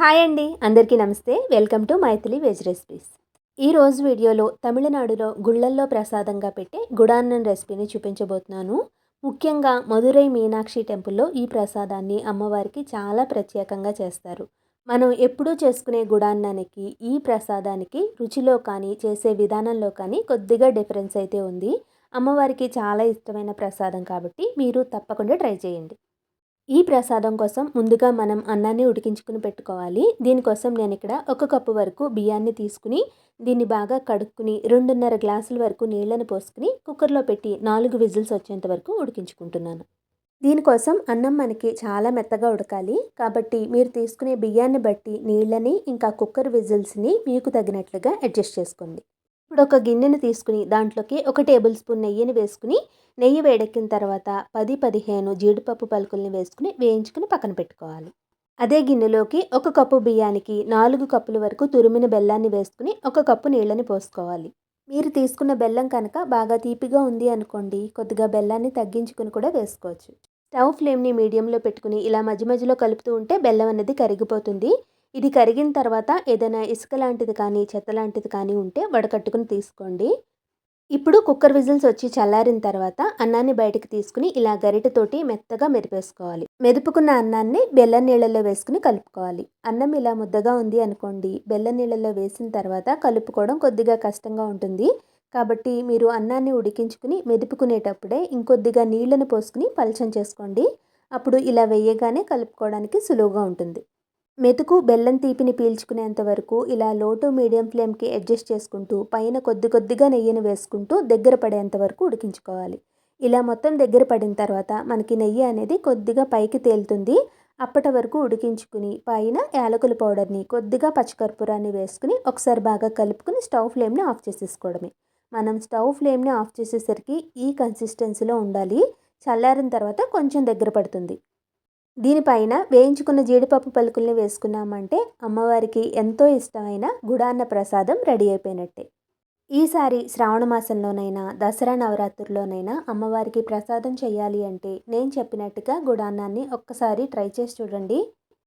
Hi అండి అందరికీ నమస్తే. Welcome to Maithili veg recipes. ఈ రోజు వీడియోలో తమిళనాడులో గుళ్ళల్లో ప్రసాదంగా పెట్టే గుడాన్నం రెసిపీని చూపించబోతున్నాను. ముఖ్యంగా మధురై మీనాక్షి టెంపుల్లో ఈ ప్రసాదాన్ని అమ్మవారికి చాలా ప్రత్యేకంగా చేస్తారు. మనం ఎప్పుడూ చేసుకునే గుడాన్నానికి ఈ ప్రసాదానికి రుచిలో కానీ చేసే విధానంలో కానీ కొద్దిగా డిఫరెన్స్ అయితే ఉంది. అమ్మవారికి చాలా ఇష్టమైన ప్రసాదం కాబట్టి మీరు తప్పకుండా ట్రై చేయండి. ఈ ప్రసాదం కోసం ముందుగా మనం అన్నాన్ని ఉడికించుకుని పెట్టుకోవాలి. దీనికోసం నేను ఇక్కడ ఒక కప్పు వరకు బియ్యాన్ని తీసుకుని దీన్ని బాగా కడుక్కుని రెండున్నర గ్లాసుల వరకు నీళ్ళను పోసుకుని కుక్కర్లో పెట్టి నాలుగు విజిల్స్ వచ్చేంత వరకు ఉడికించుకుంటున్నాను. దీనికోసం అన్నం మనకి చాలా మెత్తగా ఉడకాలి. కాబట్టి మీరు తీసుకునే బియ్యాన్ని బట్టి నీళ్ళని ఇంకా కుక్కర్ విజిల్స్ని మీకు తగినట్లుగా అడ్జస్ట్ చేసుకోండి. ఇప్పుడు ఒక గిన్నెను తీసుకుని దాంట్లోకి ఒక టేబుల్ స్పూన్ నెయ్యిని వేసుకుని నెయ్యి వేడెక్కిన తర్వాత పది పదిహేను జీడిపప్పు పలుకుల్ని వేసుకుని వేయించుకుని పక్కన పెట్టుకోవాలి. అదే గిన్నెలోకి ఒక కప్పు బియ్యానికి నాలుగు కప్పుల వరకు తురిమిన బెల్లాన్ని వేసుకుని ఒక కప్పు నీళ్ళని పోసుకోవాలి. మీరు తీసుకున్న బెల్లం కనుక బాగా తీపిగా ఉంది అనుకోండి కొద్దిగా బెల్లాన్ని తగ్గించుకుని కూడా వేసుకోవచ్చు. స్టవ్ ఫ్లేమ్ని మీడియంలో పెట్టుకుని ఇలా మధ్య మధ్యలో కలుపుతూ ఉంటే బెల్లం అనేది కరిగిపోతుంది. ఇది కరిగిన తర్వాత ఏదైనా ఇసుక లాంటిది కానీ చెత్త లాంటిది కానీ ఉంటే వడకట్టుకుని తీసుకోండి. ఇప్పుడు కుక్కర్ విజిల్స్ వచ్చి చల్లారిన తర్వాత అన్నాన్ని బయటకు తీసుకుని ఇలా గరిటతోటి మెత్తగా మెరిపేసుకోవాలి. మెదుపుకున్న అన్నాన్ని బెల్లం నీళ్ళల్లో వేసుకుని కలుపుకోవాలి. అన్నం ఇలా ముద్దగా ఉంది అనుకోండి బెల్లం నీళ్ళల్లో వేసిన తర్వాత కలుపుకోవడం కొద్దిగా కష్టంగా ఉంటుంది. కాబట్టి మీరు అన్నాన్ని ఉడికించుకుని మెదుపుకునేటప్పుడే ఇంకొద్దిగా నీళ్ళను పోసుకుని పలచం చేసుకోండి. అప్పుడు ఇలా వేయగానే కలుపుకోవడానికి సులువుగా ఉంటుంది. మెతుకు బెల్లం తీపిని పీల్చుకునేంత వరకు ఇలా లో టు మీడియం ఫ్లేమ్కి అడ్జస్ట్ చేసుకుంటూ పైన కొద్ది కొద్దిగా నెయ్యిని వేసుకుంటూ దగ్గర పడేంత వరకు ఉడికించుకోవాలి. ఇలా మొత్తం దగ్గర పడిన తర్వాత మనకి నెయ్యి అనేది కొద్దిగా పైకి తేలుతుంది. అప్పటి వరకు ఉడికించుకుని పైన యాలకుల పౌడర్ని కొద్దిగా పచ్చికర్పూరాన్ని వేసుకుని ఒకసారి బాగా కలుపుకుని స్టవ్ ఫ్లేమ్ని ఆఫ్ చేసేసుకోవడమే. మనం స్టవ్ ఫ్లేమ్ని ఆఫ్ చేసేసరికి ఈ కన్సిస్టెన్సీలో ఉండాలి. చల్లారిన తర్వాత కొంచెం దగ్గర పడుతుంది. దీనిపైన వేయించుకున్న జీడిపప్పు పలుకుల్ని వేసుకున్నామంటే అమ్మవారికి ఎంతో ఇష్టమైన గుడాన్న ప్రసాదం రెడీ అయిపోయినట్టే. ఈసారి శ్రావణ మాసంలోనైనా దసరా నవరాత్రుల్లోనైనా అమ్మవారికి ప్రసాదం చేయాలి అంటే నేను చెప్పినట్టుగా గుడాన్నాన్ని ఒక్కసారి ట్రై చేసి చూడండి.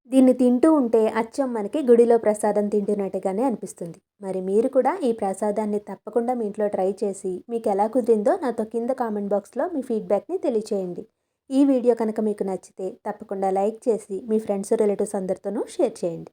దీన్ని తింటూ ఉంటే అచ్చం మనకి గుడిలో ప్రసాదం తింటున్నట్టుగానే అనిపిస్తుంది. మరి మీరు కూడా ఈ ప్రసాదాన్ని తప్పకుండా మీ ఇంట్లో ట్రై చేసి మీకు ఎలా కుదిరిందో నాతో కింద కామెంట్ బాక్స్లో మీ ఫీడ్బ్యాక్ని తెలియచేయండి. ఈ వీడియో కనుక మీకు నచ్చితే తప్పకుండా లైక్ చేసి మీ ఫ్రెండ్స్ రిలేటివ్స్ అందరితోనూ షేర్ చేయండి.